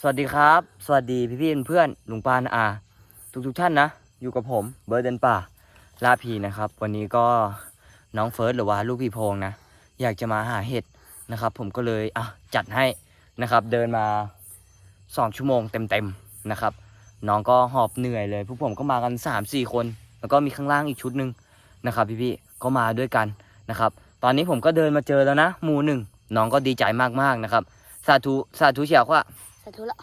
สวัสดีครับ สวัสดีพี่พี่เพื่อนๆลุงปานอาทุกทุกท่านนะ อยู่กับผมเบิร์ดเดนป่าลาพีนะครับ วันนี้ก็น้องเฟิร์สหรือว่าลูกพี่พงนะ อยากจะมาหาเห็ดนะครับ ผมก็เลยอะจัดให้นะครับ เดินมาสองชั่วโมงเต็มๆนะครับ น้องก็หอบเหนื่อยเลยพวกผมก็มากัน3ามสี่คน แล้วก็มีข้างล่างอีกชุดหนึ่งนะครับ พี่พี่ๆก็มาด้วยกันนะครับ ตอนนี้ผมก็เดินมาเจอแล้วนะหมู่หนึ่งน้องก็ดีใจมากๆนะครับ สาธุสาธุเฉียวว่าาธุละ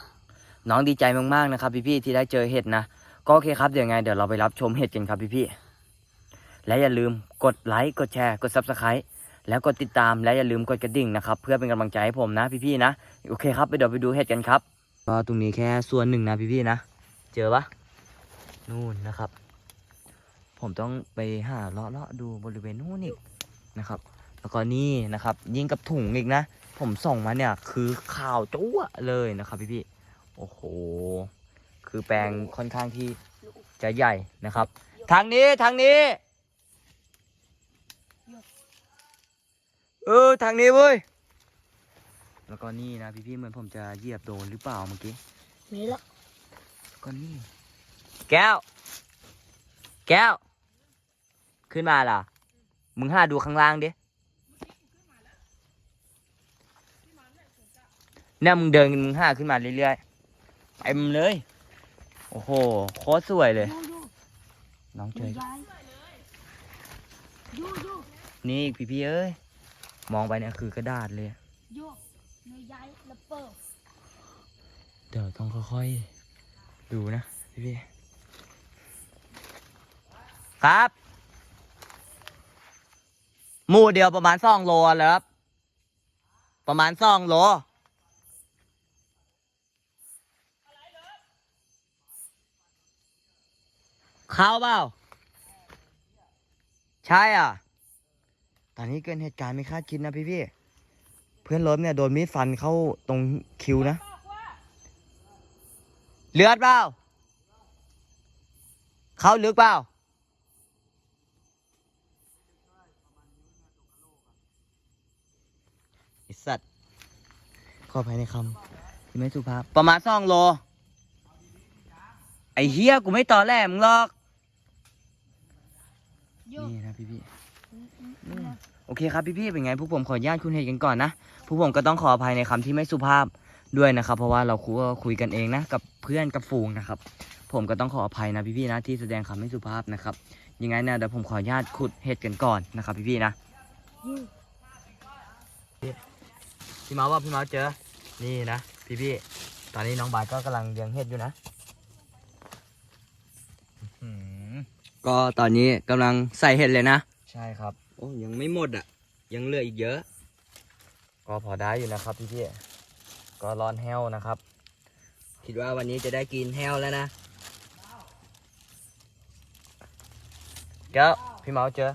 น้องดีใจมากๆนะครับ พี่ๆที่ได้เจอเห็ดนะก็โอเคครับเดี๋ยวไงเดี๋ยวเราไปรับชมเห็ดกันครับพี่ๆและอย่าลืมกดไลค์กดแชร์กด subscribe แล้วกดติดตามและอย่าลืมกดกระดิ่งนะครับเพื่อเป็นกำลังใจให้ผมนะพี่ๆนะโอเคครับไปเดี๋ยวไปดูเห็ดกันครับก็ตรงนี้แค่ส่วนหนึ่งนะพี่ๆนะเจอปะนู่นนะครับ ผมต้องไปหาเลาะเลาะๆดูบริเวณนู่นอีกนะครับ แล้วก็นี่นะครับ ยิงกับถุงอีกนะ ผมส่องมาเนี่ย คือข่าวจั๊วเลยนะครับพี่ๆโอ้โห คือแปลงค่อนข้างที่จะใหญ่นะครับ ทางนี้ทางนี้ เออทางนี้เว้ย แล้วก็นี่นะพี่ๆเหมือนผมจะเหยียบโดนหรือเปล่าเมื่อกี้มีละแล้วก็นี่ แก้ว แก้ว ขึ้นมาล่ะ มึงหาดูข้างล่างดิ เนี่ยมึงเดินมึงหาขึ้นมาเรื่อยๆเต็มเลย โอ้โหโคตรสวยเลย น้องเจยูอนี่อีกพี่ๆเอ้ย มองไปเนี่ยคือกระดาษเลยเดี๋ยวต้องค่อยๆ ดูนะพี่ๆครับหมูเดียวประมาณสองโลเลยครับ ประมาณสองโล เขาเปล่า ใช่อะ ตอนนี้เกิดเหตุการณ์ไม่คาดคิดนะพี่ๆเพื่อนรถเนี่ยโดนมีดฟันเข้าตรงคิ้วนะ เลือดเปล่า เขาลึกเปล่า ไอสัตว์ขออภัยในคำที่ไม่สุภาพ ประมาณสองโลไอเฮียกูไม่ต่อแหลมึงหรอก นี่นะพี่พี่ๆโอเคครับพี่พี่ๆเป็นไงพวกผมขออนุญาตคุณเหตุกันก่อนนะพวกผมก็ต้องขออภัยในคำที่ไม่สุภาพด้วยนะครับ เพราะว่าเราคุยคุยกันเองนะกับเพื่อนกับฝูงนะครับ ผมก็ต้องขออภัยนะพี่พี่ๆนะที่แสดงคำไม่สุภาพนะครับยังไงเนี่ยเดี๋ยวผมขออนุญาตขุดเห็ดกันก่อนนะครับ พี่พี่ๆนะยูพี่เมาส์ว่าพี่เมาส์เจอ นี่นะพี่พี่ๆตอนนี้น้องบายก็กำลังเลี้ยงเห็ดอยู่นะอื้อหือ ก็ตอนนี้กำลังใส่เห็ดเลยนะ ใช่ครับ โอ้ยังไม่หมดอะ ยังเหลืออีกเยอะ ก็พอได้อยู่นะครับพี่พี่ๆก็ร้อนแห้วนะครับ คิดว่าวันนี้จะได้กินแห้วแล้วนะเจ้าพี่เมาส์เจอ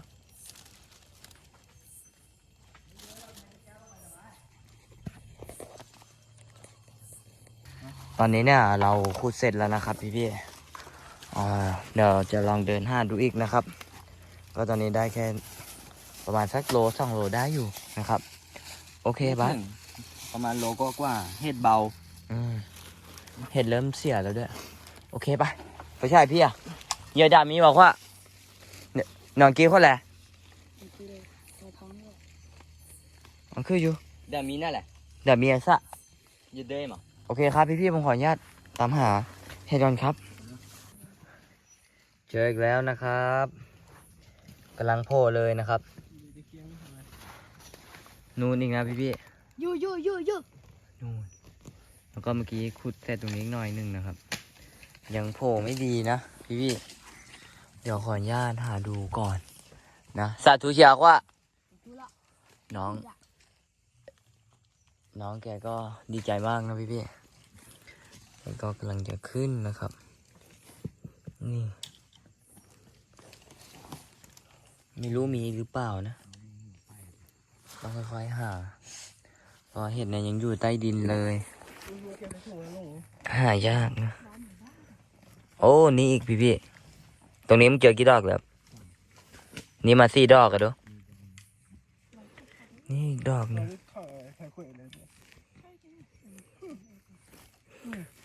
ตอนนี้เนี่ยเราขุดเสร็จแล้วนะครับพี่พี่ๆอ่า เดี๋ยวจะลองเดินห้าดูอีกนะครับ ก็ตอนนี้ได้แค่ประมาณสักโลสองโลได้อยู่นะครับ โอเคบ้าสประมาณโลก็กว่าเห็ดเบาอืมเห็ดเริ่มเสียแล้วด้วย โอเคปะไปใช่พี่อะเยอะดามีบอกว่าเนี่ยนอนกี้คนแหละคือเลยในท้องด้วยมันคืออยู่เดี๋ยวมีนั่นแหละเดี๋ยวมีไอ้สะยืดเด้มั้งโอเคครับพี่ๆผมขออนุญาตตามหาเห็ดก่อนครับ เจออีกแล้วนะครับกำลังโผล่เลยนะครับนู่นอีกนะพี่ๆยูยูยูยูนู่นแล้วก็เมื่อกี้ขุดเสร็จตรงนี้อีกหน่อยหนึ่งนะครับ ยังโผล่ไม่ดีนะพี่พี่ๆเดี๋ยวขออนุญาตหาดูก่อน นะสาธุเชียกว่าดูละน้อง น้องแกก็ดีใจมากนะพี่พี่ๆแล้วก็กำลังจะขึ้นนะครับ นี่ ไม่รู้มีหรือเปล่านะต้องค่อยๆหาเพราะเห็ดเนี่ยยังอยู่ใต้ดินเลยหายากนะโอ้นี่อีกพี่พี่ๆตรงนี้มึงเจอกี่ดอกแล้วนี่มาสี่ดอกกันดูนี่อีกดอกหนึง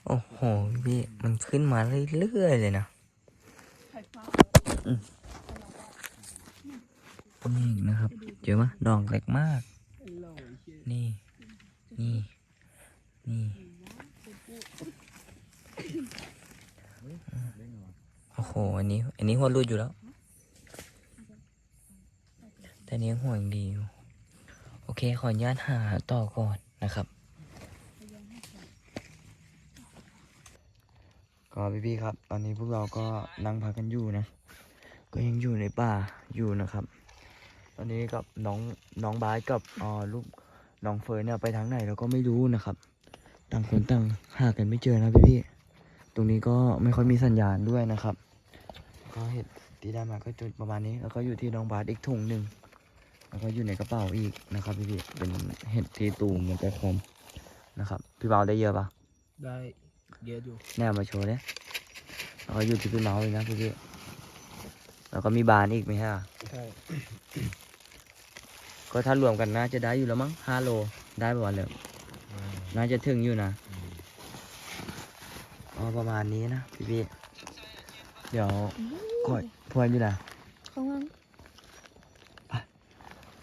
โอ้โหพี่มันขึ้นมาเรื่อยๆเลยนะ นี่นะครับ เจอไหมดอกเล็กมาก นี่ นี่ นี่ โอ้โห อันนี้ อันนี้หัวรูดอยู่แล้ว แต่นี้หัวยังดีอยู่โอเค ขออนุญาตหาต่อก่อนนะครับ ก็พี่ๆครับ ตอนนี้พวกเราก็นั่งพักกันอยู่นะ ก็ยังอยู่ในป่าอยู่นะครับ ตอนนี้กับน้องน้องบาสกับอ่าลูกน้องเฟิร์นเนี่ยไปทางไหนเราก็ไม่รู้นะครับ ต่างคนต่างหากันไม่เจอนะพี่ๆตรงนี้ก็ไม่ค่อยมีสัญญาณด้วยนะครับ ก็เห็ดที่ได้มาก็จุดประมาณนี้ แล้วก็อยู่ที่น้องบาสอีกถุงหนึ่งแล้วก็อยู่ในกระเป๋าอีกนะครับพี่ๆเป็นเห็ดที่ตูมมันจะคมนะครับ พี่เบาได้เยอะปะได้เยอะอยู่แน่มาโชว์เนี่ยแล้วก็อยู่ที่พี่เมาส์เลยนะพี่ๆแล้วก็มีบานอีกไหมฮะใช่ ก็ถ้ารวมกันน่าจะได้อยู่แล้วมั้งห้าโลได้ประมาณเลยน่าจะถึงอยู่นะอ๋อประมาณนี้นะพี่พี่ๆเดี๋ยวก่อยพวนอยู่นะข้างล่าง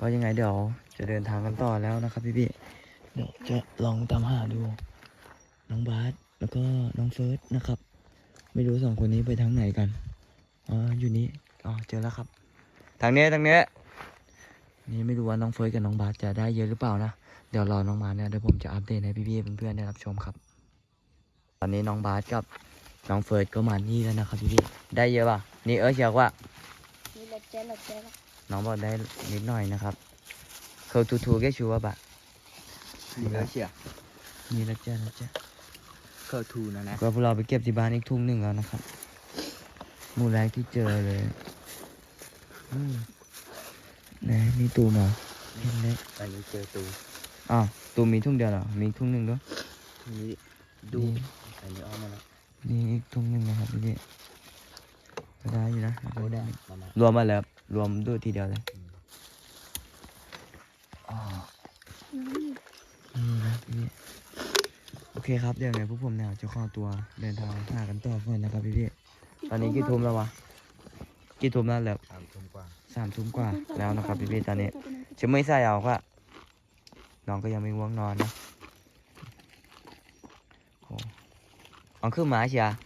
ก็ยังไงเดี๋ยวจะเดินทางกันต่อแล้วนะครับพี่พี่ๆเดี๋ยวจะลองตามหาดู น้องบาสแล้วก็น้องเฟิร์สนะครับ ไม่รู้สองคนนี้ไปทางไหนกันอ๋ออยู่นี้อ๋อเจอแล้วครับ ทางนี้ทางนี้ นี่ไม่รู้ว่าน้องเฟิร์สกับน้องบาสจะได้เยอะหรือเปล่านะ เดี๋ยวรอน้องมาเนี่ยเดี๋ยวผมจะอัปเดตให้พี่ๆเพื่อนๆได้รับชมครับ ตอนนี้น้องบาสกับน้องเฟิร์สก็มานี่แล้วนะครับพี่ๆได้เยอะป่ะ นี่เออเชียวว่านี่แหละเจ๊ละเจ๊ละน้องบอกได้นิดหน่อยนะครับเขาทูทูแกชัวร์ปะนี่แล้วเชียนี่แล้วจ้าแล้วจ้าเข้าทูนะนะก็พวกเราไปเก็บที่บ้านอีกทุ่งหนึ่งแล้วนะครับหมู่แรกที่เจอเลย อืม ไหนมีตูมเหรอเห็นไหมตอนนี้เจอตูอ้าวตูมมีทุ่งเดียวเหรอมีอีกทุ่งหนึ่งด้วยนี่ดูนี่อันนี้ออกมาแล้วนี่อีกทุ่งหนึ่งนะครับพี่ก็ได้อยู่นะโอ้ได้ประมาณรวมมาแล้วรวมด้วยทีเดียวเลยอ๋อนี่นะพี่โอเคครับเดี๋ยวไงพวกผมเนี่ยจะขอตัวเดินทางหากันต่อก่อนนะครับพี่พี่ตอนนี้กี่ทุ่มแล้ววะ กี่ทุ่มแล้วแล้วสามทุ่มกว่าสามทุ่มกว่าแล้วนะครับพี่พี่ตอนนี้จะไม่ใส่เอาก็น้องก็ยังไม่ง่วงนอนนะโอ้เอาขึ้นมาเชียร์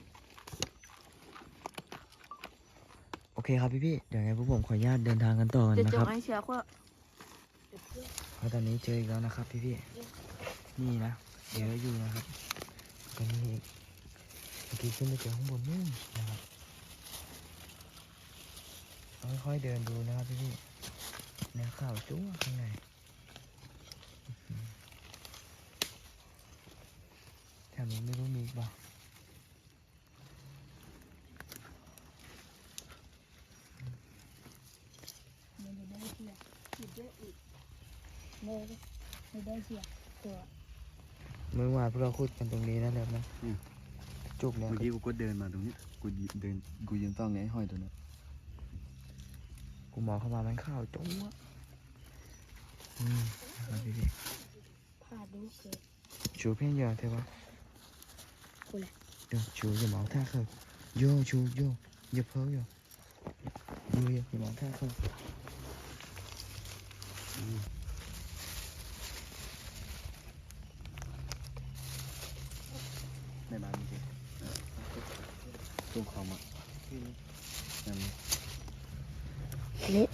โอเคครับพี่พี่เดี๋ยวไงพวกผมขออนุญาตเดินทางกันต่อกันจะนะจครับงไอเชียก็เพราะตอนนี้เจออีกแล้วนะครับ พี่พี่นี่นะเยอะอยู่นะครับก็นี่อีกเมื่อกี้ขึ้นไปเจอข้างบนนู่นนะครับ ค่อยๆเดินดูนะครับพี่พี่เนื้อข่าวจุ้งข้างในอื้อหือแถวนี้ไม่รู้มีอีกเปล่าไม่ได้เชียหยุดด้วยอีกไม่ไม่ได้เชียตัวเมื่อวานพวกเราขุดกันตรงนี้นะแล้วนะจุกแล้วเมื่อกี้กูก็เดินมาตรงนี้ กูยืนเดิน กูยืนต้องไงห้อยตัวนี้ กูมองเข้ามามันข่าวจุ้งอะอืมนะครับพี่พี่พาดูเกิด chú 偏 giờ thế ba Cô này. được chú giờ máu tha khơi vô chú vô nhập hớ vô vô vô giờ máu tha khơi ในบ้านจริงตู้คอมอะ นั่นเละ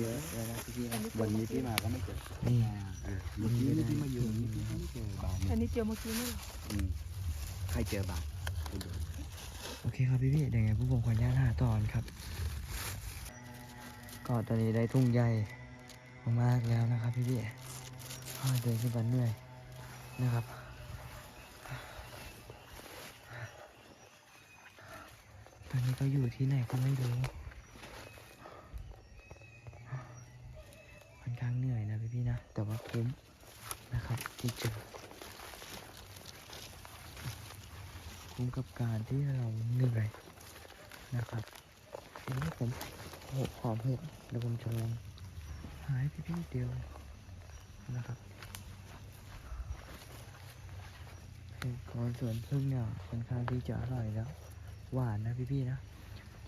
เยอะเลยนะพี่ๆนะวันนี้พี่มาก็ไม่เจอนี่เออเมื่อกี้นี่พี่มาอยู่นี่พี่ไม่เจอบานอันนี้เจอเมื่อกี้นี่อืมใครเจอบานไปดูโอเคครับพี่พี่เดี๋ยวไงพวกผมขออนุญาตหาต่อครับ ก็ตอนนี้ได้ทุ่งใหญ่มากแล้วนะครับพี่พี่เดินขึ้นไปเหนื่อยนะครับตอนนี้ก็อยู่ที่ไหนก็ไม่รู้ค่อนข้างเหนื่อยนะพี่พี่นะ แต่ว่าคุ้มนะครับที่เจอคุ้มกับการที่เราเหนื่อยนะครับเดี๋ยวผม โหหอมเห็ดเดี๋ยวผมจะลองหายพี่พี่เดียวนะครับเห็ดคอนสวนพึ่งเนี่ยค่อนข้างที่จะอร่อยแล้ว หวานนะพี่พี่ๆนะ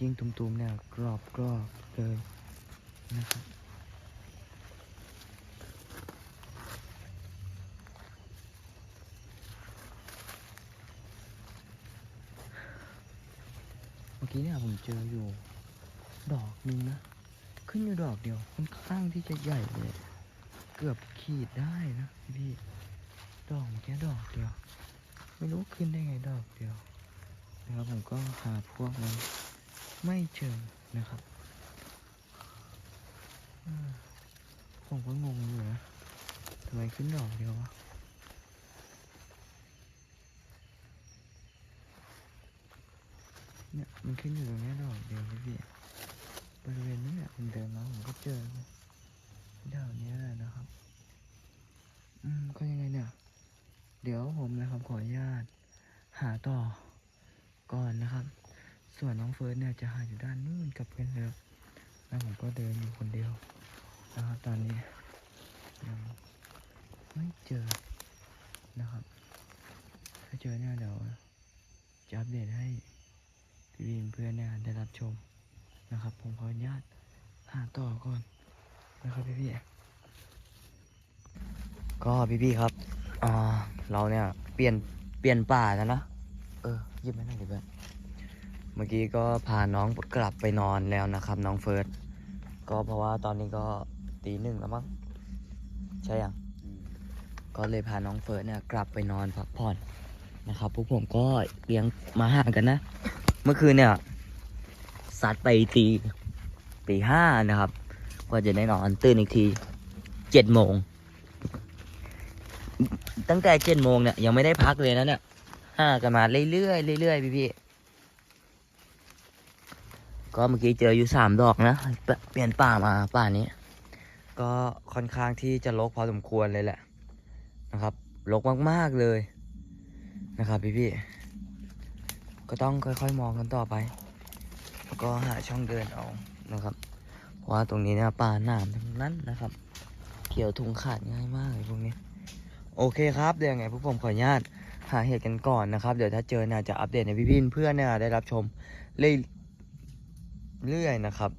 ยิ่งตุ่มๆเนี่ยกรอบกรอบเลยนะครับเมื่อกี้เนี่ยผมเจออยู่ ดอกหนึงนะ ขึ้นอยู่ดอกเดียวค่อนข้างที่จะใหญ่เลย เกือบขีดได้นะพี่ดอกแค่ดอกเดียว ไม่รู้ขึ้นได้ไงดอกเดียวนะครับผมก็หาพวกมันไม่เจอนะครับผมก็งงอยู่นะทำไมขึ้นดอกเดียววะเนี่ยมันขึ้นอยู่ตรงนี้ดอกเดียวพี่ บริเวณนี้เนี่ยผมเดินมาผมก็เจอดอกเนี้ยแหละนะครับ อืมก็ยังไงเนี่ย เดี๋ยวผมนะครับขออนุญาตหาต่อก่อนนะครับ ส่วนน้องเฟิร์สเนี่ยจะหาอยู่ด้านนู้นกับเพื่อนแล้วแล้วผมก็เดินอยู่คนเดียวนะครับตอนนี้ยังไม่เจอนะครับ ถ้าเจอเนี่ยเดี๋ยวจะอัปเดตให้พี่บีมเพื่อนเนี่ยได้รับชม นะครับ ผมขออนุญาตหาต่อก่อนนะครับพี่พี่ก็พี่ๆครับอ่าเราเนี่ยเปลี่ยนเปลี่ยนป่าแล้วนะเออยิบไม่ได้เดี๋ยวเพื่อนเมื่อกี้ก็พาน้องกลับไปนอนแล้วนะครับ น้องเฟิร์สก็เพราะว่าตอนนี้ก็ตีหนึ่งแล้วมั้งใช่ยังก็เลยพาน้องเฟิร์สเนี่ยกลับไปนอนพักผ่อนนะครับพวกผมก็เลี้ยงมาห่างกันนะ เมื่อคืนเนี่ย สัตว์ไปตีตีห้านะครับกว่าจะได้นอนตื่นอีกทีเจ็ดโมง ตั้งแต่เจ็ดโมงเนี่ยยังไม่ได้พักเลยนะเนี่ยห้ากันมาเรื่อยๆเรื่อยๆพี่พี่ๆก็เมื่อกี้เจออยู่สามดอกนะ เปลี่ยนป่ามาป่านี้ ก็ค่อนข้างที่จะรกพอสมควรเลยแหละนะครับรกมากๆเลยนะครับพี่พี่ๆก็ต้องค่อยๆมองกันต่อไป แล้วก็หาช่องเดินเอานะครับ เพราะว่าตรงนี้เนี่ยป่าหนามทั้งนั้นนะครับ เขียวทุงขาดง่ายมากเลยพวกนี้ โอเคครับเดี๋ยวไงพวกผมขออนุญาตหาเหตุกันก่อนนะครับ เดี๋ยวถ้าเจอเนี่ยจะอัปเดตในพี่พี่เพื่อนเนี่ยได้รับชมเรื่อยๆนะครับ